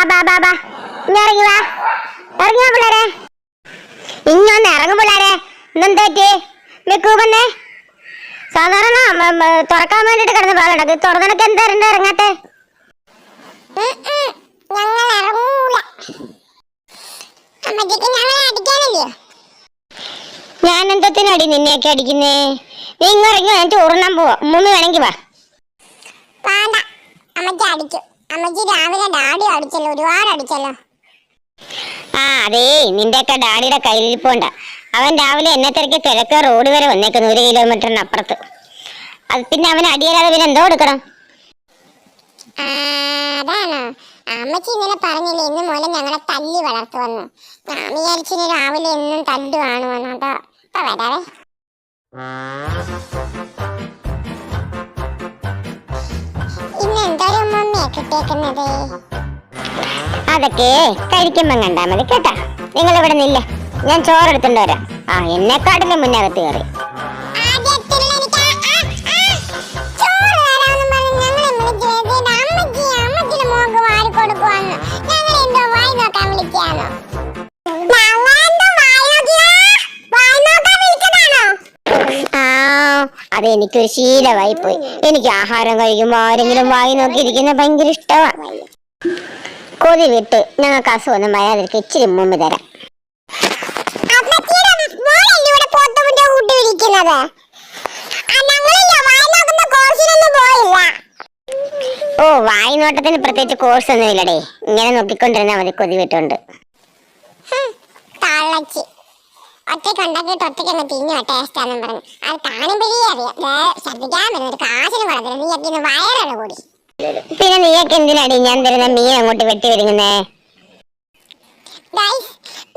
ബാ ബാ ബാ ബാ ഇറങ്ങി വാ. ഇറങ്ങി വാ പിള്ളേരെ. ഇങ്ങൊന്ന് ഇറങ്ങും പിള്ളേരെ. ഇന്നെന്താ പറ്റി? സാധാരണ തുറക്കാൻ വേണ്ടിട്ട് കിടന്ന് പാലുണ്ടാക്കി തുറന്നനക്ക് എന്താ രണ്ട് ഇറങ്ങാത്തെ? ഞാൻ എന്തത്തിനടി നിന്നെയൊക്കെ അടിക്കുന്നേ? നീ ഇങ്ങ് ഇറങ്ങി ഞാൻ ചോറുണ്ണാൻ പോവാ മൂന്ന് വേണമെങ്കിൽ വാ. വേണ്ട. അമ്മച്ചി അടിച്ചു. അമ്മച്ചി രാവിലെ ഡാഡി അടിച്ചല്ലോ ഒരുപാട് അടിച്ചല്ലോ. ആ അതേ നിന്റെയൊക്കെ ഡാഡിയുടെ കയ്യിലിരിപ്പുണ്ട അവൻ രാവിലെ എന്നെ തിരക്കി കിഴക്ക് റോഡ് വരെ വന്നേക്കുന്നു ഒരു കിലോമീറ്ററിന് അപ്പുറത്ത്. അത് പിന്നെ അവൻ അടിയല്ലാതെ പിന്നെ എന്തോ കൊടുക്കണം? അതാണോ. അമ്മച്ചി ഇന്നലെ പറഞ്ഞില്ലേ ഇന്ന് മൂലം ഞങ്ങളെ തല്ലി വളർത്തുവന്നു ഞാൻ വിചാരിച്ചിന് രാവിലെ എന്നും തല്ലുവാണ് വന്ന് അതോ ഇപ്പൊ വരാവേ. കിട്ടിയേക്കുന്നത്? അതൊക്കെ കഴിക്കുമ്പം കണ്ടാ മതി കേട്ടാ. നിങ്ങൾ ഇവിടെ നില്ല. ഞാൻ ചോറെടുത്തോണ്ട് വരാം. ആ എന്നെക്കാട്ടിലും മുന്നകത്ത് കയറി. കൊടുക്കുവാന്ന് ഞങ്ങൾ എന്തോ വായി നോക്കാൻ വിളിക്കാന്നോ അത് എനിക്കൊരു ശീലമായി പോയി. എനിക്ക് ആഹാരം കഴിക്കുമ്പോൾ ആരെങ്കിലും വായി നോക്കിയിരിക്കുന്ന ഭയങ്കര ഇഷ്ടമാണ് കൊതി വിട്ട് ഞങ്ങൾക്ക് അസുഖമൊന്നും വരാതിരിക്കും ഇച്ചിരി മുമ്പ് തരാം. ഓ വായി നോട്ടത്തിന് പ്രത്യേകിച്ച് കോഴ്സ് ഒന്നും ഇല്ലടേ. ഇങ്ങനെ നോക്കിക്കൊണ്ടിരുന്ന മതി കൊതി വിട്ടുണ്ട്. തള്ളച്ചി. ഒറ്റയ്ക്ക് ഉണ്ടാക്കിയിട്ട് ഒറ്റയ്ക്ക് അങ്ങ് തിന്നു ടേസ്റ്റാന്നും പറഞ്ഞു. അത് കാണുമ്പോഴേ അറിയാം. ദേ, ശ്രദ്ധിക്കാൻ പറ്റുന്ന ഒരു കാശിന് കുളത്തില്ല നീ ഒക്കെ ഇന്ന് വയറാണ് കൂടി. പിന്നെ നീയൊക്കെ എന്തിനാടി ഞാൻ തരുന്ന മീൻ അങ്ങോട്ട് വെട്ടി വരുന്നേ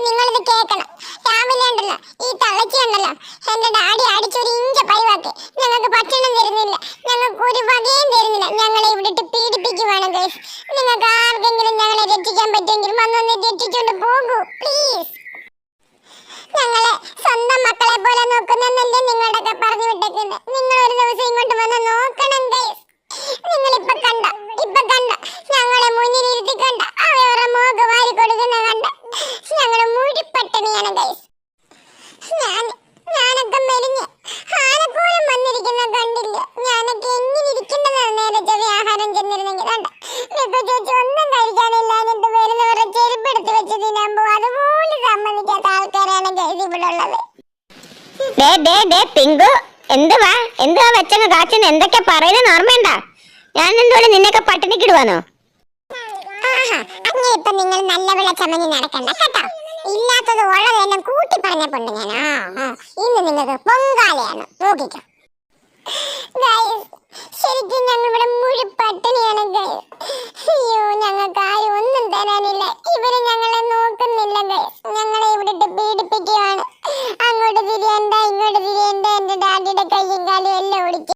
നിങ്ങളിത് കേൾക്കണം. രാവിലെ ഉണ്ടല്ലോ. ഈ തള്ളച്ചി ഉണ്ടല്ലോ. എന്റെ ഡാഡി അടിച്ചൊരു ഇഞ്ച പരിവാക്ക് ഞങ്ങൾക്ക് ഭക്ഷണം തരുന്നില്ല. ഞങ്ങൾക്ക് ഒരു വകയും തരുന്നില്ല. ഞങ്ങളെ ഇവിടിട്ട് പീഡിപ്പിക്കുവാണ് ഗൈസ് നിങ്ങൾക്ക് ആർക്കെങ്കിലും ഞങ്ങളെ രക്ഷിക്കാൻ പറ്റുമെങ്കിൽ വന്നൊന്ന് രക്ഷിച്ചോണ്ട് പോകൂ പ്ലീസ് ഞങ്ങളെ സ്വന്തം മക്കളെ പോലെ നോക്കുന്നല്ലേ നിങ്ങളുടെയൊക്കെ പറഞ്ഞു വിട്ടേക്കുന്നത് നിങ്ങൾ ഒരു ദിവസം ഇങ്ങോട്ട് വന്ന് നോക്കണം ഗൈസ് നിങ്ങൾ ഇപ്പൊ കണ്ട ഇപ്പൊ കണ്ട ഞങ്ങളെ മുന്നിൽ ഇരുത്തി കണ്ട അവരുടെ മോക്ക് വാരി കൊടുക്കുന്ന കണ്ട മൂടിപ്പട്ടിണിയാണ് ഗൈസ് ഞാൻ ഞാനൊക്കെ മെലിഞ്ഞ് ആനക്കൂലം വന്നിരിക്കുന്ന കണ്ടില്ല. ഞാനൊക്കെ എങ്ങനെ ഇരിക്കേണ്ടതാണ് നേരെ ചെറിയ ആഹാരം ചെന്നിരുന്നെങ്കിൽ? കണ്ട? ഇപ്പൊ ചേച്ചി ഒന്നും കഴിക്കാനില്ല. എന്നിട്ട് വരുന്നവരുടെ ചെരുപ്പെടുത്ത് വെച്ച് തിന്നാൻ പോകും അതുപോലെ സമ്മതിക്കാത്ത ആൾക്കാരാണ് ഗൈസ് ഇവിടെ ഉള്ളത്. പിങ്കു. എന്തുവാ? എന്തുവാ വെച്ചങ്ങ് കാച്ചുന്ന? എന്തൊക്കെ പറയുന്നത് ഓർമ്മയുണ്ട? ഞാൻ എന്തുപോലെ നിന്നൊക്കെ പട്ടിണിക്കിടുവാനോ ആഹാ, അങ്ങനെ ഇപ്പൊ നിങ്ങൾ നല്ല വിള ചമഞ്ഞ് നടക്കണ്ട കേട്ടോ. ഇല്ലാത്തത് ഉള്ളതെല്ലാം കൂട്ടി പറഞ്ഞപ്പോണ്ട് ഞാൻ ആ ഇന്ന് നിങ്ങൾക്ക് പൊങ്കാലയാണ് നോക്കിക്കോ ശരിക്കും ഞങ്ങൾ ഇവിടെ മുഴി പട്ടിണിയാണ് guys.